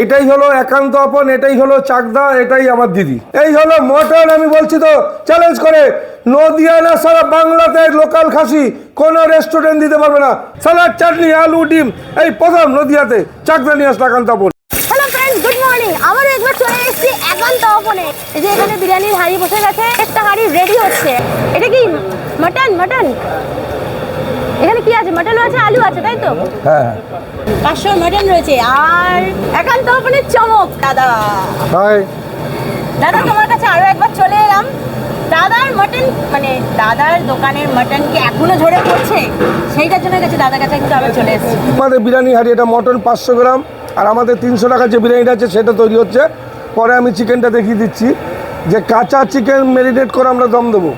এইটাই হলো একান্ত আপন, এটাই হলো চাকদা, এটাই আমার দিদি। এই হলো মটন আমি বলছি তো চ্যালেঞ্জ করে। নদিয়া না সারা বাংলাতে লোকাল খাসি, কোনো রেস্টুরেন্ট দিতে পারবে না। স্যালাড চাটনি, আলু, ডিম, এই প্রথম নদিয়াতে চাকদা নিয়ে আসলে একান্ত আপন। একবার চলে একান্ত এখানে বিরিয়ানির হাঁড়ি বসে গেছে, একটা হাঁড়ি রেডি হচ্ছে। এটা কি মাটন মাটন কি আছে? মাটনও আছে আলু আছে তাই তো? হ্যাঁ। পাঁচশোর মাটন রয়েছে। আর একান্ত অপনের চমক দাদা। হাই। দাদা তোমার কাছে আরও একবার চলে এলাম। দাদার মাটন মানে দাদার দোকানের মাটন কি এখনও ঝরে পড়ছে? সেইটার জন্য গেছে দাদার কাছে কিন্তু আবার চলে এসেছি। আমাদের বিরিয়ানি হাঁড়ি এটা মটন পাঁচশো গ্রাম আর আমাদের তিনশো টাকার যে বিরিয়ানিটা আছে সেটা তৈরি হচ্ছে। পরে আমি চিকেনটা দেখিয়ে দিচ্ছি। যে কাঁচা চিকেন ম্যারিনেট করে আমরা দম দেবো।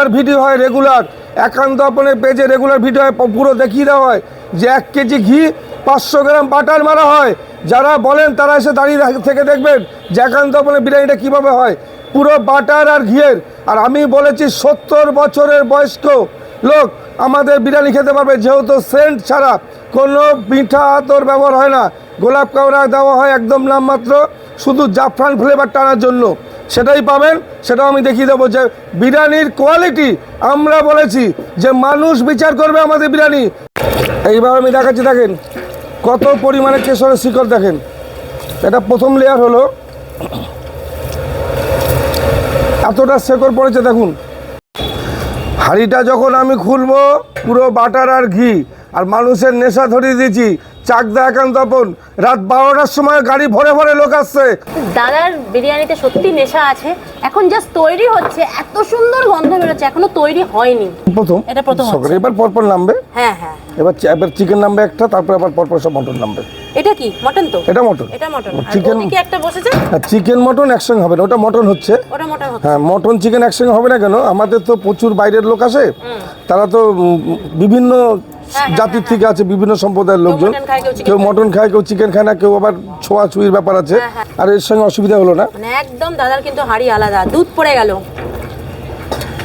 রেগুলার ভিডিও হয় রেগুলার একান্ত আপনের পেজে রেগুলার ভিডিও হয়, পুরো দেখিয়ে দেওয়া হয়। যে এক কেজি ঘি, পাঁচশো গ্রাম বাটার মারা হয়। যারা বলেন, তারা এসে দাঁড়িয়ে থেকে দেখবেন যে একান্ত আপনের বিরিয়ানিটা কীভাবে হয়। পুরো বাটার আর ঘিয়ের। আর আমি বলেছি, সত্তর বছরের বয়স্ক লোক আমাদের বিরিয়ানি খেতে পারবে। যেহেতু সেন্ট ছাড়া কোনো মিঠা তোর ব্যবহার হয় না। গোলাপ কাওড়া দেওয়া হয় একদম নামমাত্র। শুধু জাফরান ফ্লেভার টানার জন্য। সেটাই পাবেন। সেটাও আমি দেখিয়ে দেবো যে বিরিয়ানির কোয়ালিটি আমরা বলেছি যে মানুষ বিচার করবে আমাদের বিরিয়ানি। এইবার আমি দেখাচ্ছি, দেখেন, কত পরিমাণে কেশরের শিকড়, দেখেন। এটা প্রথম লেয়ার হলো। এতটা শেকড় পড়েছে, দেখুন। হাঁড়িটা যখন আমি খুলবো, পুরো বাটার আর ঘি, আর মানুষের নেশা ধরিয়ে দিয়েছি চাকদা একান্ত আপন। রাত বারোটার সময় গাড়ি ভরে ভরে লোক আসছে। দাদার বিরিয়ানিতে সত্যি নেশা আছে। এখন জাস্ট তৈরি হচ্ছে। এত সুন্দর গন্ধ বেরোচ্ছে। এখনও তৈরি হয়নি। প্রথম। এটা প্রথম। সকালে এবার পরপর নামবে। হ্যাঁ হ্যাঁ। এবার এবার চিকেন নামবে একটা তারপর আবার পরপর সব মটন নামবে। এটা কি? মটন তো? এটা মটন এটা মটন চিকেন ওদিকে একটা বসেছে? চিকেন মটন একসঙ্গে হবে না। ওটা মটন হচ্ছে। ওটা মটন হ্যাঁ মটন চিকেন একসঙ্গে হবে না কেন? আমাদের তো প্রচুর বাইরের লোক আসে। তারা তো বিভিন্ন জাতির থেকে আছে বিভিন্ন সম্প্রদায়ের লোকজন। কেউ মটন খায়। কেউ চিকেন খায় না কেউ আবার ছোঁয়াছুঁয়ির ব্যাপার আছে। হ্যাঁ, হ্যাঁ। আর এর সঙ্গে অসুবিধা হলো না। মানে একদম দাদার কিন্তু হাড়ি আলাদা দুধ পড়ে গেল।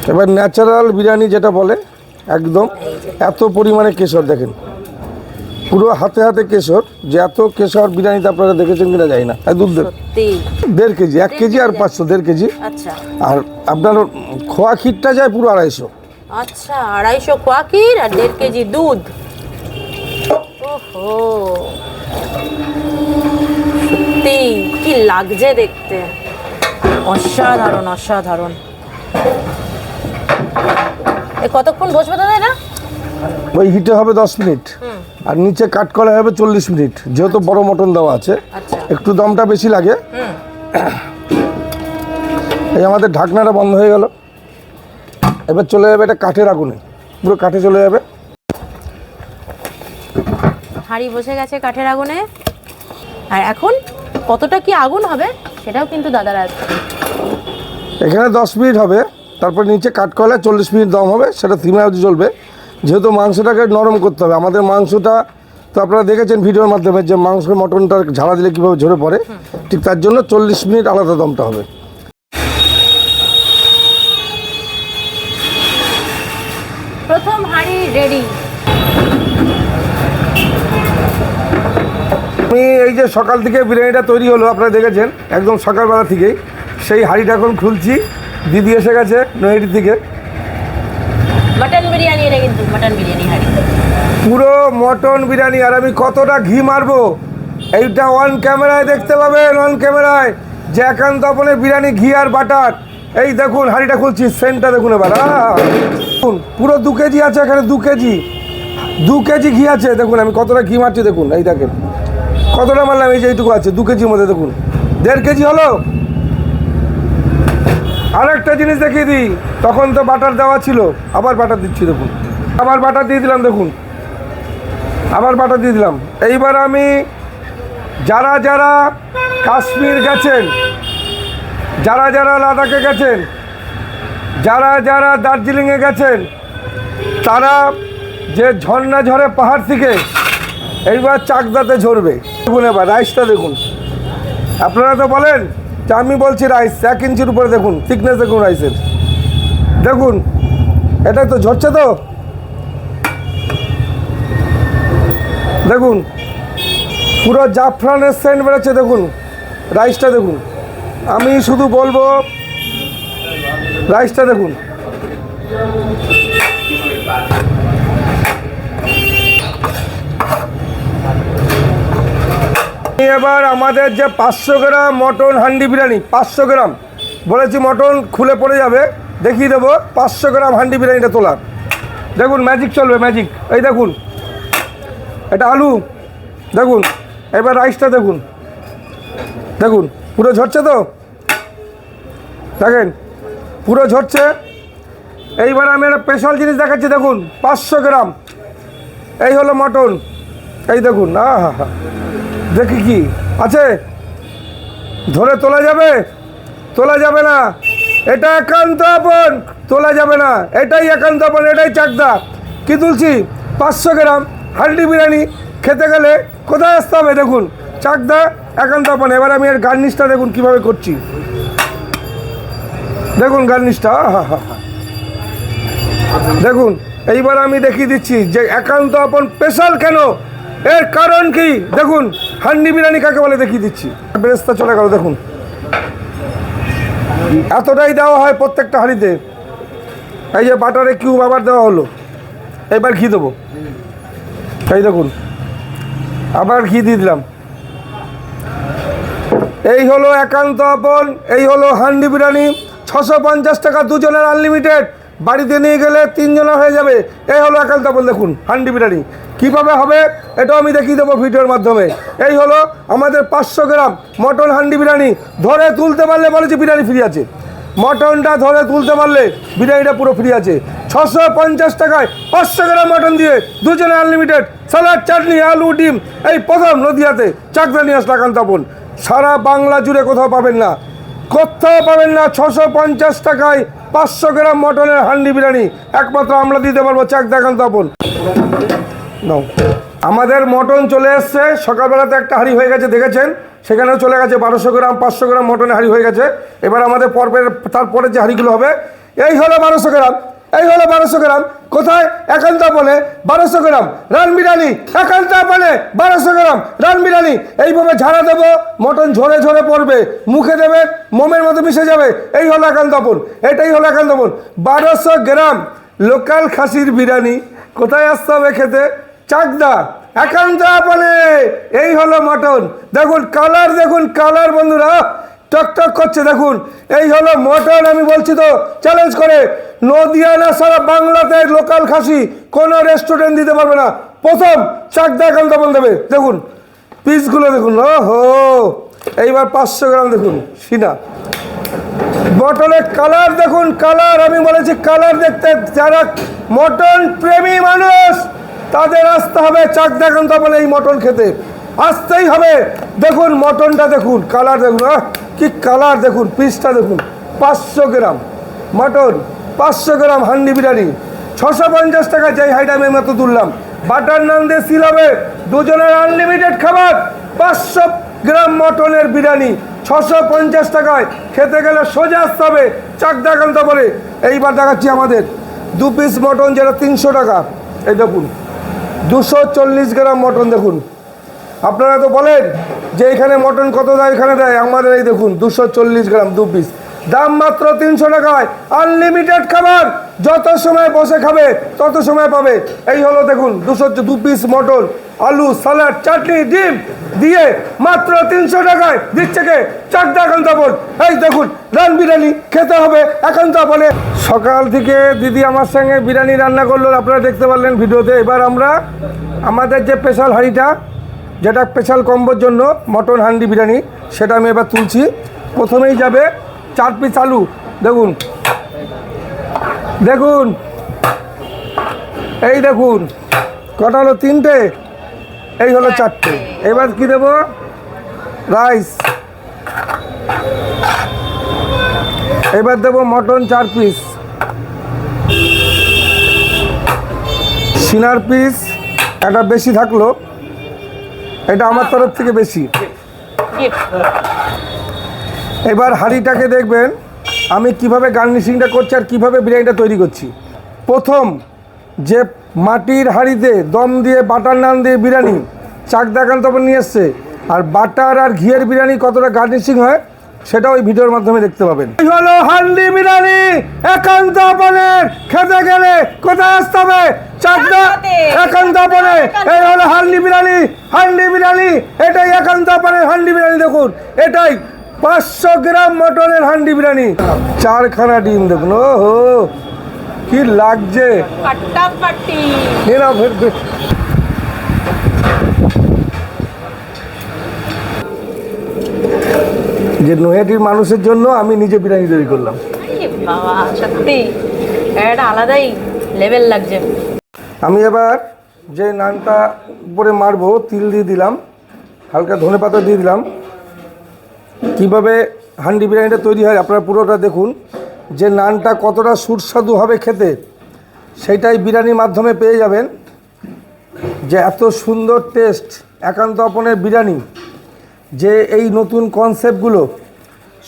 এবার ন্যাচারাল বিরিয়ানি যেটা বলে একদম এত পরিমাণে কেশর দেখেন। পুরো হাতে হাতে কেশর যে এত কেশর বিরিয়ানিতে আপনারা দেখেছেন কিনা যাই না। দুধ দেড়- দেড় কেজি এক কেজি আর পাঁচশো দেড় কেজি। আচ্ছা। আর আপনার খোয়া ক্ষীরটা যায় পুরো আড়াইশো। আচ্ছা আড়াইশো কোয়াকির আর দেড় কেজি দুধ। ওহো। সত্যি কি লাগছে দেখতে। অসাধারণ অসাধারণ। এ কতক্ষণ বসবে দাদা এটা? ওই হিটে হবে দশ মিনিট। আর নিচে কাট করা হবে চল্লিশ মিনিট। যেহেতু বড় মটন দেওয়া আছে আচ্ছা। একটু দামটা বেশি লাগে। এই আমাদের ঢাকনাটা বন্ধ হয়ে গেল। এবার চলে যাবে এটা কাঠের আগুনে। পুরো কাঠে চলে যাবে। হাঁড়ি বসে গেছে কাঠের আগুনে। আর এখন কতটা কি আগুন হবে সেটাও কিন্তু দাদার আছে এখানে দশ মিনিট হবে তারপর নিচে কাট করালে চল্লিশ মিনিট দম হবে সেটা থিমে অবধি চলবে। যেহেতু মাংসটাকে নরম করতে হবে আমাদের মাংসটা তো আপনারা দেখেছেন ভিডিওর মাধ্যমে যে মাংস মটনটা ঝাড়া দিলে কীভাবে ঝরে পড়ে ঠিক তার জন্য চল্লিশ মিনিট আলাদা দমটা হবে। প্রথম হাঁড়ি রেডি আমি এই যে সকাল থেকে বিরিয়ানিটা তৈরি হলো আপনারা দেখেছেন একদম সকালবেলা থেকেই। সেই হাঁড়িটা এখন খুলছি দিদি এসে গেছে নৈহাটি থেকে। মটন বিরিয়ানি এটা কিন্তু মটন বিরিয়ানি হাঁড়ি। পুরো মটন বিরিয়ানি আর আমি কতটা ঘি মারবো? এইটা অন ক্যামেরায় দেখতে পাবেন অন ক্যামেরায় যে একান্ত আপনের বিরিয়ানি ঘি আর বাটার এই দেখুন, হাঁড়িটা খুলছি, সেন্টটা দেখুন এবার। পুরো দু কেজি আছে এখানে, দু কেজি। দু কেজি ঘি আছে, দেখুন আমি কতটা ঘি মারছি, দেখুন, এই দেখেন। কতটা মারলাম, এই যে এইটুকু আছে, দু কেজির মধ্যে, দেখুন। দেড় কেজি হলো? আরেকটা জিনিস দেখিয়ে দিই, তখন তো বাটার দেওয়া ছিল, আবার বাটার দিচ্ছি, দেখুন। আবার বাটার দিয়ে দিলাম, দেখুন। আবার বাটার দিয়ে দিলাম। এইবার আমি যারা যারা কাশ্মীর গেছেন যারা যারা লাদাখে গেছেন, যারা যারা দার্জিলিংয়ে গেছেন, তারা যে ঝর্ণা ঝরে পাহাড় থেকে এইবার চাকদাতে ঝরবে। দেখুন এবার রাইসটা দেখুন। আপনারা তো বলেন যে আমি বলছি রাইস এক ইঞ্চির উপরে দেখুন থিকনেস দেখুন রাইসের দেখুন, এটাই তো ঝরছে তো। দেখুন, পুরো জাফরানের সেন্ট বেরোচ্ছে, দেখুন। রাইসটা দেখুন। আমি শুধু বলব রাইসটা দেখুন। এবার আমাদের যে পাঁচশো গ্রাম মটন হান্ডি বিরিয়ানি, পাঁচশো গ্রাম। বলেছি মটন খুলে পড়ে যাবে, দেখিয়ে দেবো, পাঁচশো গ্রাম হান্ডি বিরিয়ানিটা তোলা দেখুন ম্যাজিক চলবে ম্যাজিক এই দেখুন, এটা আলু। দেখুন, এবার রাইসটা দেখুন। দেখুন, পুরো ঝরছে তো? দেখেন, পুরো ঝরছে। এইবার আমি একটা স্পেশাল জিনিস দেখাচ্ছি, দেখুন, পাঁচশো গ্রাম। এই হলো মটন। এই দেখুন আ হা হা দেখি কি আছে। ধরে তোলা যাবে? তোলা যাবে না। এটা একান্ত আপন। তোলা যাবে না। এটাই একান্ত আপন, এটাই চাকদা। কি তুলছি? পাঁচশো গ্রাম হান্ডি বিরিয়ানি খেতে গেলে কোথায় আসতে হবে? দেখুন, চাকদা একান্ত আপন। এবার আমি এর গার্নিশটা দেখুন কীভাবে করছি। দেখুন গার্নিশটা দেখুন, এইবার আমি দেখিয়ে দিচ্ছি যে একান্ত আপন স্পেশাল কেন? এর কারণ কি? দেখুন, হান্ডি বিরিয়ানি কাকে বলে দেখিয়ে দিচ্ছি। বেরেস্তা চলে গেল, দেখুন। এতটাই দেওয়া হয় প্রত্যেকটা হাঁড়িতে। এই যে বাটারে কিউব আবার দেওয়া হলো। এবার ঘি দেবো। এই দেখুন, আবার ঘি দিয়ে দিলাম। এই হলো একান্ত আপন, এই হলো হান্ডি বিরিয়ানি। ছশো পঞ্চাশ টাকা দুজনের আনলিমিটেড বাড়িতে নিয়ে গেলে তিনজনের হয়ে যাবে। এই হলো একাল আপন দেখুন, হান্ডি বিরিয়ানি কীভাবে হবে এটাও আমি দেখিয়ে দেবো ভিডিওর মাধ্যমে। এই হলো আমাদের পাঁচশো গ্রাম মটন হান্ডি বিরিয়ানি। ধরে তুলতে পারলে বলেছি বিরিয়ানি ফ্রি আছে। মটনটা ধরে তুলতে পারলে বিরিয়ানিটা পুরো ফ্রি আছে। ছশো পঞ্চাশ টাকায় পাঁচশো গ্রাম মটন দিয়ে দুজনে আনলিমিটেড স্যালাড চাটনি আলু, ডিম, এই প্রথম নদিয়াতে চাকদা নিয়ে আসলে একান্ত সারা বাংলা জুড়ে কোথাও পাবেন না। কোথাও পাবেন না ছশো পঞ্চাশ টাকায় পাঁচশো গ্রাম মটনের হান্ডি বিরিয়ানি। একমাত্র আমরা দিতে পারব। চাক, দেখান তপন আমাদের মটন চলে এসছে। সকালবেলাতে একটা হাঁড়ি হয়ে গেছে, দেখেছেন? সেখানেও চলে গেছে বারোশো গ্রাম, পাঁচশো গ্রাম মটনের হাঁড়ি হয়ে গেছে। এবার আমাদের পর্বের, তারপরে যে হাঁড়িগুলো হবে, এই হলো বারোশো গ্রাম। এই হলো বারোশো গ্রাম। কোথায়? একান্ত বলে বারোশো গ্রাম। রান বিরিয়ানি একান্ত বলে বারোশো গ্রাম। রান বিরিয়ানি এইভাবে ঝাড়া দেবো। মটন ঝরে ঝরে পড়বে। মুখে দেবে। মোমের মতো মিশে যাবে। এই হলো একান্তপন এটাই হলো একান্তপন বারোশো গ্রাম। লোকাল খাসির বিরিয়ানি। কোথায় আসতে হবে খেতে? চাকদা। একান্ত আপনে এই হলো মটন। দেখুন, কালার দেখুন, কালার বন্ধুরা। টকটক করছে, দেখুন। এই হলো মটন আমি বলছি তো চ্যালেঞ্জ করে। নদিয়া না সারা বাংলাতে লোকাল খাসি কোনো রেস্টুরেন্ট দিতে পারবে না। প্রথম চাকদা একান্ত আপন দেবে। দেখুন পিসগুলো দেখুন ও হো এইবার পাঁচশো গ্রাম দেখুন, সিনা। মটনের কালার দেখুন কালার আমি বলেছি কালার দেখতে, যারা মটন প্রেমী মানুষ, তাদের আসতে হবে চাক দেখান তখন এই মটন খেতে। আসতেই হবে। দেখুন মটনটা দেখুন কালার দেখুন, আহ। কি কালার দেখুন, পিসটা দেখুন, পাঁচশো গ্রাম। মটন, পাঁচশো গ্রাম হান্ডি বিরিয়ানি, ছশো পঞ্চাশ টাকা যেই হাইট আমি মতো তুললাম। বাটার নান দিয়ে সিল হবে, দুজনের আনলিমিটেড খাবার, পাঁচশো গ্রাম মটনের বিরিয়ানি, ছশো পঞ্চাশ টাকায়। খেতে গেলে সোজা আসতে হবে চাক দেখান্ত বলে। এইবার দেখাচ্ছি আমাদের, দু পিস মটন যেটা তিনশো টাকা। এই দেখুন, দুশো চল্লিশ গ্রাম মটন দেখুন। আপনারা তো বলেন যে এখানে মটন কত দেয় এখানে দেয়? আমাদের এই দেখুন, দুশো চল্লিশ গ্রাম দু পিস দাম মাত্র তিনশো টাকায়। আনলিমিটেড খাবার। যত সময় বসে খাবে, তত সময় পাবে। এই হলো দেখুন, দুশো দু পিস মটন, আলু সালাড চাটনি, ডিম দিয়ে মাত্র তিনশো টাকায় দিচ্ছে কে? চাকদা একান্ত আপন এই দেখুন, রান বিরিয়ানি খেতে হবে এখন একান্ত বলে। সকাল থেকে দিদি আমার সঙ্গে বিরিয়ানি রান্না করল, আপনারা দেখতে পারলেন ভিডিওতে। এবার আমরা, আমাদের যে স্পেশাল হাঁড়িটা যেটা স্পেশাল কম্বোর জন্য মটন হান্ডি বিরিয়ানি, সেটা আমি এবার তুলছি। প্রথমেই যাবে চার পিস আলু। দেখুন। দেখুন। এই দেখুন। কটা হলো? তিনটে। এই হলো চারটে। এবার কি দেবো? রাইস। এবার দেবো মটন চার পিস সিনার পিস একটা বেশি থাকল। এটা আমার তরফ থেকে বেশি। এবার হাঁড়িটাকে দেখবেন আমি কীভাবে গার্নিশিংটা করছি আর কীভাবে বিরিয়ানিটা তৈরি করছি। প্রথম যে মাটির হাঁড়িতে দম দিয়ে বাটার নান দিয়ে বিরিয়ানি চাক দেখান তখন নিয়ে এসছে আর বাটার আর ঘিয়ের বিরিয়ানি কতটা গার্নিশিং হয় সেটা ওই ভিডিওর মাধ্যমে দেখতে পাবেন। হলো হান্ডি বিরিয়ানি একান্ত আপনের খেতে গেলে কোথায় আসতে হবে? চাকদাতে। একান্ত আপনে। এই হলো হান্ডি বিরিয়ানি হান্ডি বিরিয়ানি এটাই একান্ত আপনের হান্ডি বিরিয়ানি দেখুন। এটাই পাঁচশো গ্রাম মটনের হান্ডি বিরিয়ানি। চারখানা ডিম দেখুন ও হো কি লাগছে ফাটাফাটি নিয়ে নাও, ভে- ভে- যে নৈহাটির মানুষের জন্য আমি নিজে বিরিয়ানি তৈরি করলাম। আরে বাবা সত্যি? একটা আলাদাই লেভেল লাগছে। আমি এবার যে নানটা উপরে মারবো তিল দিয়ে দিলাম হালকা ধনে পাতা দিয়ে দিলাম। কীভাবে হান্ডি বিরিয়ানিটা তৈরি হয় আপনারা পুরোটা দেখুন। যে নানটা কতটা সুস্বাদু হবে খেতে সেটাই বিরিয়ানির মাধ্যমে পেয়ে যাবেন। যে এত সুন্দর টেস্ট একান্ত আপনের বিরিয়ানি। যে এই নতুন কনসেপ্টগুলো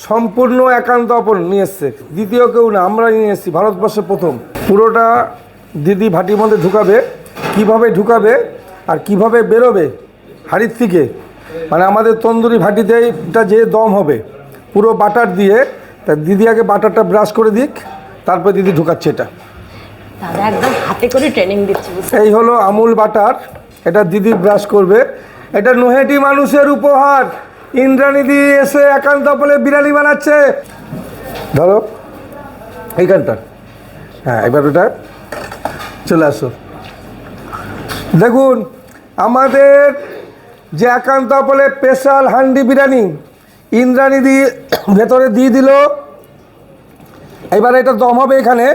সম্পূর্ণ একান্ত আপন নিয়ে এসছে। দ্বিতীয় কেউ না আমরা নিয়ে এসেছি ভারতবর্ষে প্রথম। পুরোটা দিদি ভাটির মধ্যে ঢুকাবে কীভাবে ঢুকাবে আর কীভাবে বেরোবে হাড়ির থেকে মানে আমাদের তন্দুরি ভাটিতে এটা যে দম হবে পুরো বাটার দিয়ে তা দিদি আগে বাটারটা ব্রাশ করে দিক তারপর দিদি ঢুকাচ্ছে এটা। একদম হাতে করে ট্রেনিং দিচ্ছে। এই হলো আমুল বাটার এটা দিদি ব্রাশ করবে এটা নৈহাটি মানুষের উপহার। ইন্দ্রানিধি এসে একান্ত বলে বিরিয়ানি বানাচ্ছে। ধরো, এইখানটা। হ্যাঁ এবার ওটা চলে আসো। দেখুন, আমাদের যে একান্ত বলে স্পেশাল হান্ডি বিরিয়ানি ইন্দ্রানিধি ভেতরে দিয়ে দিল। এবার এটা দম হবে এখানে।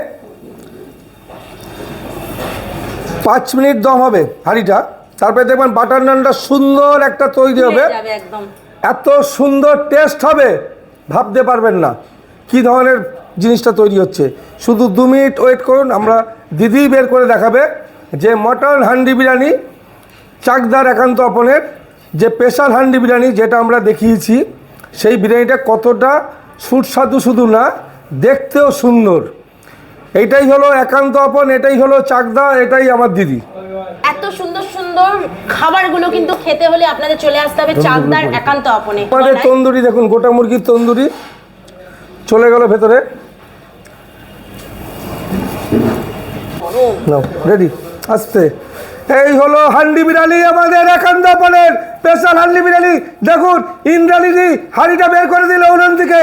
পাঁচ মিনিট দম হবে হাঁড়িটা। তারপরে দেখবেন বাটার নানটা সুন্দর একটা তৈরি হবে। এত সুন্দর টেস্ট হবে ভাবতে পারবেন না কি ধরনের জিনিসটা তৈরি হচ্ছে। শুধু দু মিনিট ওয়েট করুন আমরা দিদি বের করে দেখাবে যে মটন হান্ডি বিরিয়ানি চাকদার একান্ত আপনের যে স্পেশাল হান্ডি বিরিয়ানি যেটা আমরা দেখিয়েছি সেই বিরিয়ানিটা কতটা সুস্বাদু শুধু না দেখতেও সুন্দর। এটাই হলো একান্ত আপন এটাই হলো চাকদা এটাই আমার দিদি। সুন্দর খাবারগুলো কিন্তু খেতে হলে আপনাদের চলে আসতে হবে চাকদার একান্ত আপনে। আমাদের তন্দুরি দেখুন গোটা মুরগির তন্দুরি। চলে গেল ভেতরে। রেডি আসতে। এই হলো হান্ডি বিরিয়ানি আমাদের একান্ত পনেরো স্পেশাল হান্ডি বিরিয়ানি দেখুন ইন্দ্রালিদি হাঁড়িটা বের করে দিল উনান থেকে